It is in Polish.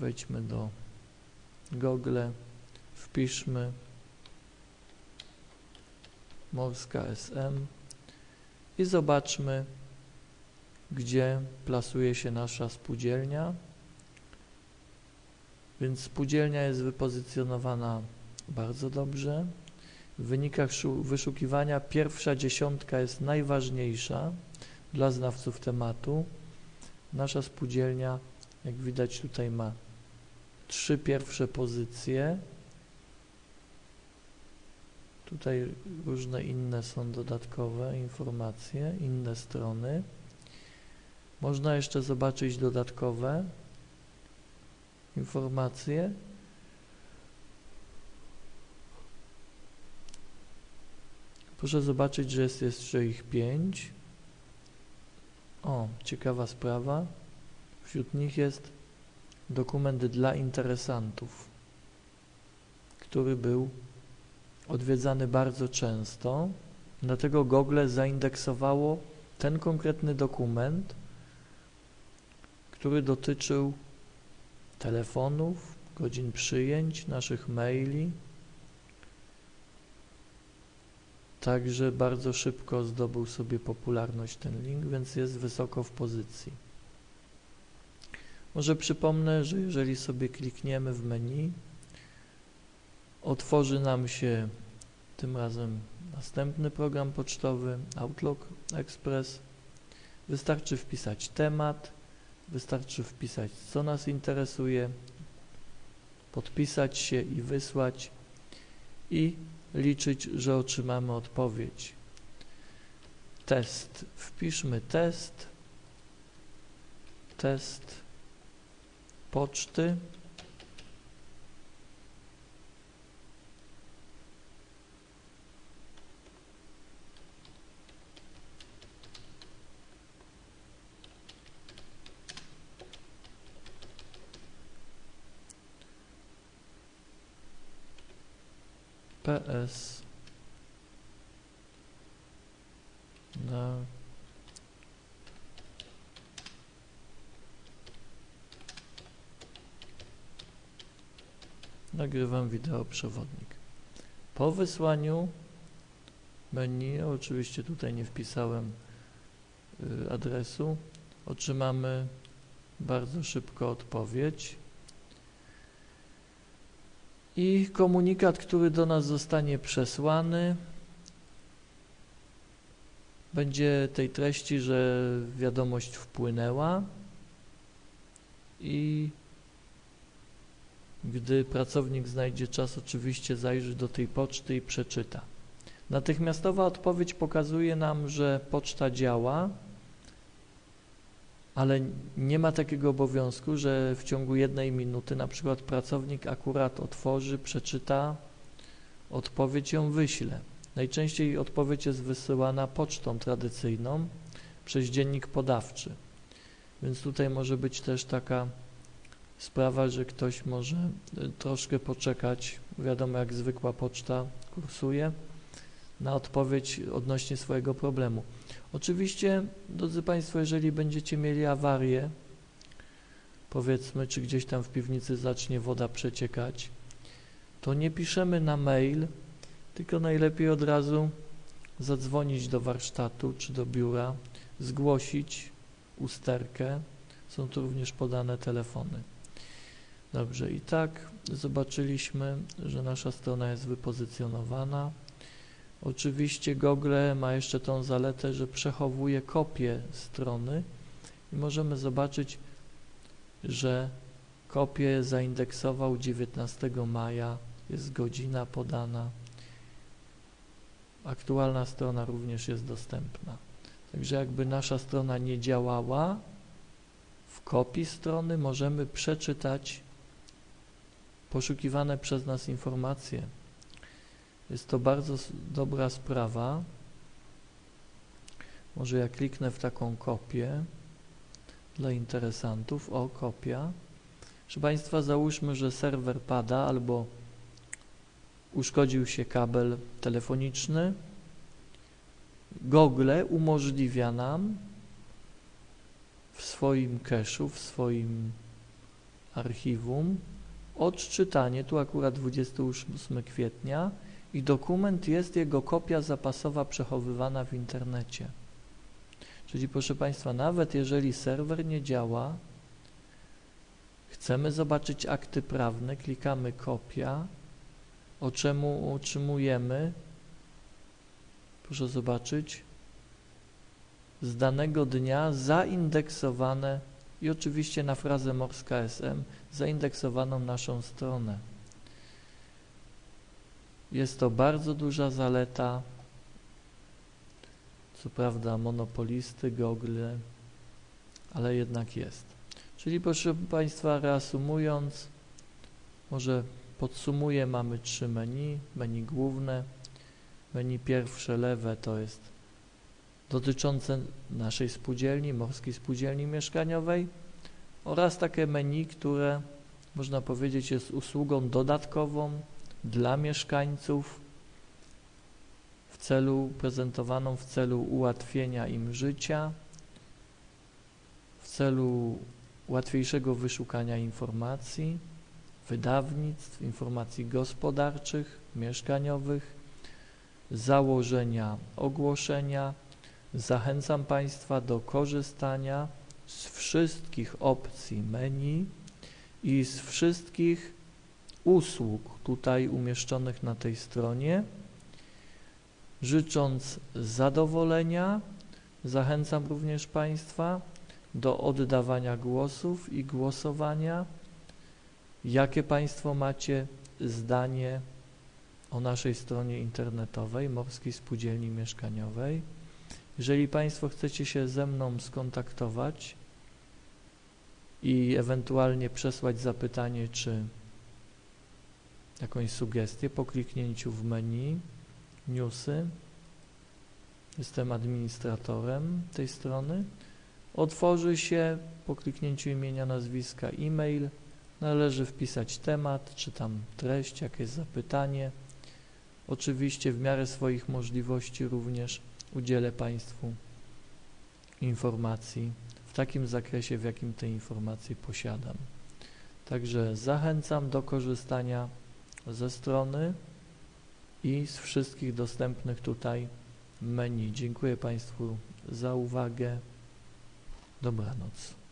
Wejdźmy do Google, wpiszmy Morska SM i zobaczmy, gdzie plasuje się nasza spółdzielnia. Więc spółdzielnia jest wypozycjonowana bardzo dobrze. W wynikach szu- wyszukiwania pierwsza dziesiątka jest najważniejsza dla znawców tematu. Nasza spółdzielnia, jak widać tutaj ma trzy pierwsze pozycje. Tutaj różne inne są dodatkowe informacje, inne strony. Można jeszcze zobaczyć dodatkowe informacje. Proszę zobaczyć, że jest jeszcze ich pięć. O, ciekawa sprawa. Wśród nich jest dokument dla interesantów, który był odwiedzany bardzo często. Dlatego Google zaindeksowało ten konkretny dokument, który dotyczył telefonów, godzin przyjęć, naszych maili. Także bardzo szybko zdobył sobie popularność ten link, więc jest wysoko w pozycji. Może przypomnę, że jeżeli sobie klikniemy w menu, otworzy nam się tym razem następny program pocztowy Outlook Express. Wystarczy wpisać temat, wystarczy wpisać co nas interesuje, podpisać się i wysłać i liczyć, że otrzymamy odpowiedź. Test. Wpiszmy test. Test poczty. PS na nagrywam wideo przewodnik. Po wysłaniu menu, oczywiście tutaj nie wpisałem y, adresu, otrzymamy bardzo szybko odpowiedź. I komunikat, który do nas zostanie przesłany, będzie tej treści, że wiadomość wpłynęła i gdy pracownik znajdzie czas, oczywiście zajrzy do tej poczty i przeczyta. Natychmiastowa odpowiedź pokazuje nam, że poczta działa, ale nie ma takiego obowiązku, że w ciągu jednej minuty na przykład pracownik akurat otworzy, przeczyta odpowiedź ją wyśle. Najczęściej odpowiedź jest wysyłana pocztą tradycyjną przez dziennik podawczy. Więc tutaj może być też taka sprawa, że ktoś może y, troszkę poczekać. Wiadomo, jak zwykła poczta kursuje na odpowiedź odnośnie swojego problemu. Oczywiście, drodzy Państwo, jeżeli będziecie mieli awarię, powiedzmy, czy gdzieś tam w piwnicy zacznie woda przeciekać, to nie piszemy na mail, tylko najlepiej od razu zadzwonić do warsztatu czy do biura, zgłosić usterkę. Są tu również podane telefony. Dobrze, i tak zobaczyliśmy, że nasza strona jest wypozycjonowana. Oczywiście Google ma jeszcze tą zaletę, że przechowuje kopię strony i możemy zobaczyć, że kopię zaindeksował 19 maja, jest godzina podana. Aktualna strona również jest dostępna. Także jakby nasza strona nie działała, w kopii strony możemy przeczytać poszukiwane przez nas informacje. Jest to bardzo dobra sprawa. Może ja kliknę w taką kopię dla interesantów. O, kopia. Proszę Państwa, załóżmy, że serwer pada albo uszkodził się kabel telefoniczny. Google umożliwia nam w swoim cache'u, w swoim archiwum, odczytanie, tu akurat 28 kwietnia i dokument jest jego kopia zapasowa przechowywana w internecie. Czyli proszę Państwa, nawet jeżeli serwer nie działa, chcemy zobaczyć akty prawne, klikamy kopia, o czemu otrzymujemy, proszę zobaczyć, z danego dnia zaindeksowane i oczywiście na frazę morska SM zaindeksowaną naszą stronę. Jest to bardzo duża zaleta, co prawda monopolisty, Google, ale jednak jest. Czyli proszę Państwa, reasumując, może podsumuję, mamy trzy menu, menu główne, menu pierwsze lewe to jest dotyczące naszej spółdzielni, Morskiej Spółdzielni Mieszkaniowej oraz takie menu, które można powiedzieć jest usługą dodatkową dla mieszkańców w celu prezentowaną w celu ułatwienia im życia, w celu łatwiejszego wyszukania informacji, wydawnictw, informacji gospodarczych, mieszkaniowych, założenia ogłoszenia. Zachęcam Państwa do korzystania z wszystkich opcji menu i z wszystkich usług tutaj umieszczonych na tej stronie. Życząc zadowolenia, zachęcam również Państwa do oddawania głosów i głosowania. Jakie Państwo macie zdanie o naszej stronie internetowej Morskiej Spółdzielni Mieszkaniowej? Jeżeli Państwo chcecie się ze mną skontaktować i ewentualnie przesłać zapytanie czy jakąś sugestię po kliknięciu w menu newsy, jestem administratorem tej strony, otworzy się po kliknięciu imienia, nazwiska e-mail, należy wpisać temat, czy tam treść, jakieś zapytanie. Oczywiście w miarę swoich możliwości również udzielę Państwu informacji w takim zakresie, w jakim te informacje posiadam. Także zachęcam do korzystania ze strony i z wszystkich dostępnych tutaj menu. Dziękuję Państwu za uwagę. Dobranoc.